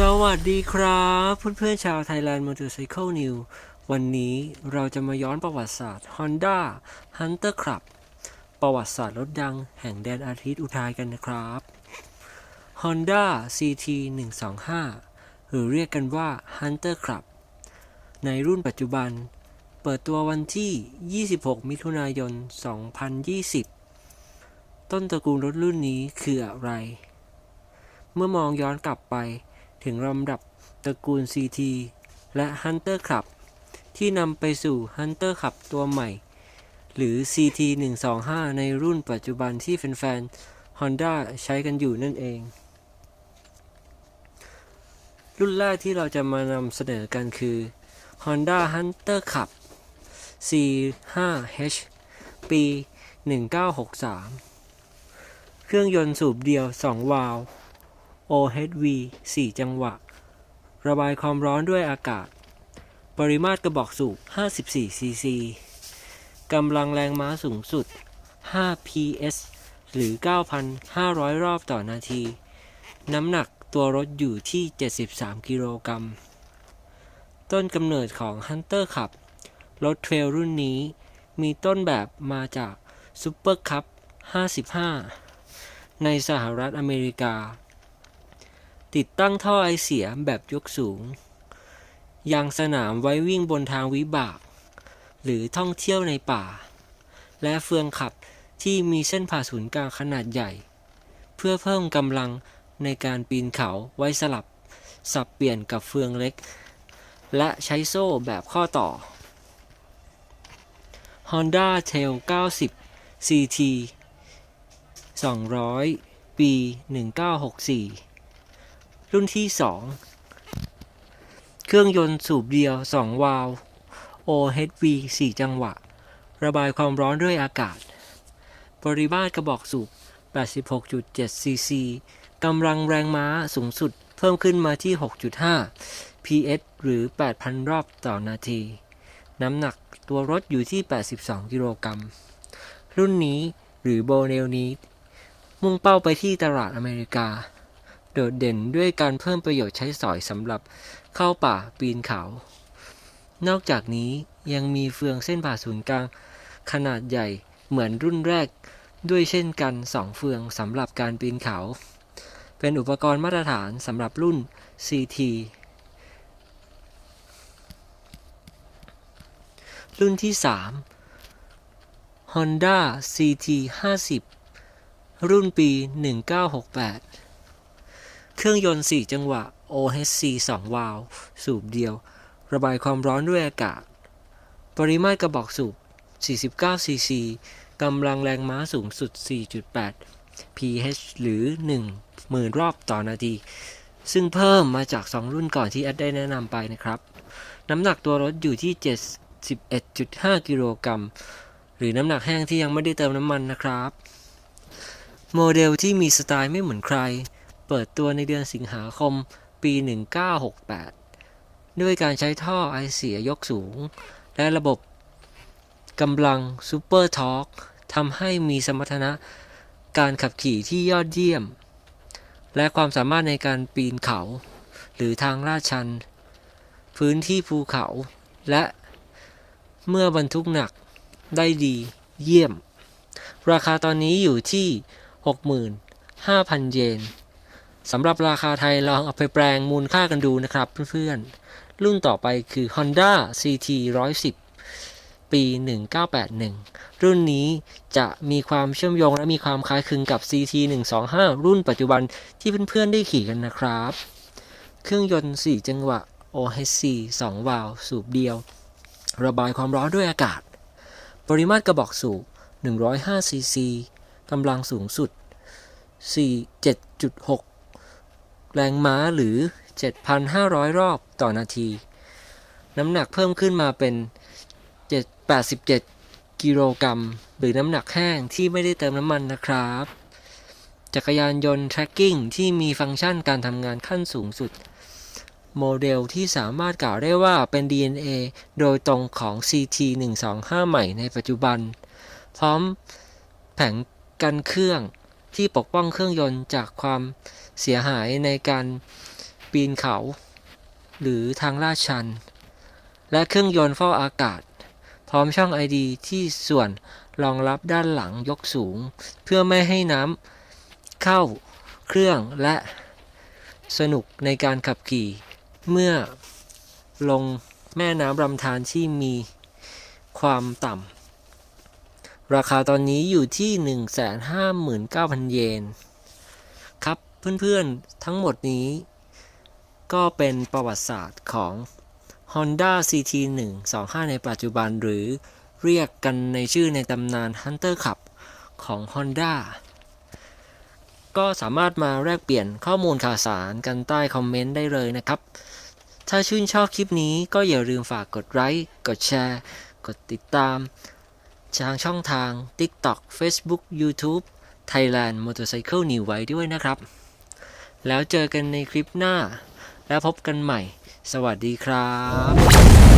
สวัสดีครับ เพื่อนๆชาว Thailand Motorcycle New วันนี้เราจะมาย้อนประวัติศาสตร์ Honda Hunter Club ประวัติศาสตร์รถดังแห่งแดนอาทิตย์อุทัยกันนะครับ Honda CT 125หรือเรียกกันว่า Hunter Club ในรุ่นปัจจุบัน เปิดตัววันที่ 26 มิถุนายน 2020 ต้นตระกูลรถรุ่นนี้คืออะไร เมื่อมองย้อนกลับไป ถึงลำดับตระกูล CT และ Hunter Club ที่นำไปสู่ Hunter Club ตัวใหม่ หรือ CT 125ในรุ่นปัจจุบันที่แฟนๆ Honda ใช้กันอยู่นั่นเอง รุ่นแรกที่เราจะมานำเสนอกันคือ Honda Hunter Club C5H ปี 1963 เครื่องยนต์สูบเดียว 2 วาล์ว OHV 4 จังหวะ ระบายความร้อนด้วยอากาศ ปริมาตรกระบอกสูบ 54 ซีซี กำลังแรงม้าสูงสุด 5 PS หรือ 9,500 รอบต่อนาที น้ำหนักตัวรถอยู่ที่ 73 กิโลกรัม ต้นกำเนิดของ Hunter ขับ รถเทรลรุ่นนี้ มีต้นแบบมาจาก Super Cup 55 ในสหรัฐอเมริกา ติดตั้งท่อไอเสียแบบยกสูง ยางสนามไว้วิ่งบนทางวิบาก หรือท่องเที่ยวในป่า และเฟืองขับที่มีเส้นผ่าศูนย์กลางขนาดใหญ่ เพื่อเพิ่มกำลังในการปีนเขาไว้สลับ สับเปลี่ยนกับเฟืองเล็ก และใช้โซ่แบบข้อต่อ Honda Tail 90 CT 200 ปี 1964 รุ่นที่ 2 เครื่องยนต์สูบเดียว 2 วาล์ว OHV 4 จังหวะ ระบายความร้อนด้วยอากาศ ปริมาตรกระบอกสูบ 86.7ซีซีกำลังแรงม้าสูงสุดเพิ่มขึ้นมาที่ 6.5 PS หรือ 8,000 รอบต่อนาที น้ำหนักตัวรถอยู่ที่ 82 กิโลกรัม รุ่นนี้หรือโบเนลนี้ มุ่งเป้าไปที่ตลาดอเมริกา โดดเด่นด้วยการเพิ่มประโยชน์ใช้สอยสำหรับเข้าป่าปีนเขา นอกจากนี้ยังมีเฟืองเส้นผ่าศูนย์กลาง ขนาดใหญ่เหมือนรุ่นแรกด้วยเช่นกัน 2 เฟืองสำหรับการปีนเขา เป็นอุปกรณ์มาตรฐานสำหรับรุ่น CT รุ่นที่ 3 Honda CT 50 รุ่นปี 1968 เครื่องยนต์ 4 จังหวะ OHC 2 วาล์วสูบเดียว ระบายความร้อนด้วยอากาศ ปริมาตรกระบอกสูบ 49ซีซีกำลังแรงม้าสูงสุด 4.8 pH หรือ 10,000 รอบต่อนาที ซึ่งเพิ่มมาจาก 2 รุ่นก่อนที่แอดได้แนะนำไปนะครับ น้ำหนักตัวรถอยู่ที่ 71.5 กิโลกรัม หรือน้ำหนักแห้งที่ยังไม่ได้เติมน้ำมันนะครับ โมเดลที่มีสไตล์ไม่เหมือนใคร เปิดตัวในเดือนสิงหาคมปี 1968 ด้วยการใช้ท่อไอเสียยกสูง และระบบกำลังซูเปอร์ทอร์กทำให้มีสมรรถนะการขับขี่ที่ยอดเยี่ยม และความสามารถในการปีนเขา หรือทางลาดชัน พื้นที่ภูเขา และเมื่อบรรทุกหนักได้ดีเยี่ยม ราคาตอนนี้อยู่ที่ 65,000 เยน สำหรับราคาไทยลองเอาไปแปลงมูลค่ากันดูนะครับเพื่อนๆ รุ่นต่อไปคือ Honda CT 110 ปี 1981 รุ่นนี้จะมีความเชื่อมโยงและมีความคล้ายคลึงกับ CT 125 รุ่นปัจจุบันที่เพื่อนๆ ได้ขี่กันนะครับ เครื่องยนต์ 4 จังหวะ OHC 2 วาล์วสูบเดียว ระบายความร้อนด้วยอากาศ ปริมาตรกระบอกสูบ 105 ซีซี กำลังสูงสุด 47.6 แรงม้าหรือ 7,500 รอบต่อนาที น้ำหนักเพิ่มขึ้นมาเป็น 87 กิโลกรัม หรือน้ำหนักแห้งที่ไม่ได้เติมน้ำมันนะครับ จักรยานยนต์ tracking ที่มีฟังก์ชันการทำงานขั้นสูงสุด โมเดลที่สามารถกล่าวได้ว่าเป็น DNA โดยตรงของ CT 125 ใหม่ในปัจจุบัน พร้อมแผงกันเครื่องที่ปกป้องเครื่องยนต์จากความ เสียหายในการปีนเขา หรือทางลาดชัน และเครื่องยนต์ฟอกอากาศ พร้อมช่อง ID ที่ส่วนรองรับด้านหลังยกสูง เพื่อไม่ให้น้ำเข้าเครื่องและสนุกในการขับขี่ เมื่อลงแม่น้ำลำธารที่มีความต่ำ ราคาตอนนี้อยู่ที่ 159,000 เยนครับ เพื่อนๆ ทั้งหมดนี้ ก็เป็นประวัติศาสตร์ของ Honda CT 1 25 ในปัจจุบันหรือเรียกกันในชื่อในตำนาน Hunter Cup ของ Honda ก็สามารถมาแลกเปลี่ยนข้อมูลข่าวสารกันใต้คอมเมนต์ได้เลยนะครับ ถ้าชื่นชอบคลิปนี้ก็อย่าลืมฝากกดไลค์กดแชร์ กดติดตามทางช่องทาง TikTok Facebook YouTube Thailand Motorcycle New ไว้ด้วยนะครับ แล้วเจอกันในคลิปหน้า แล้วพบกันใหม่ สวัสดีครับ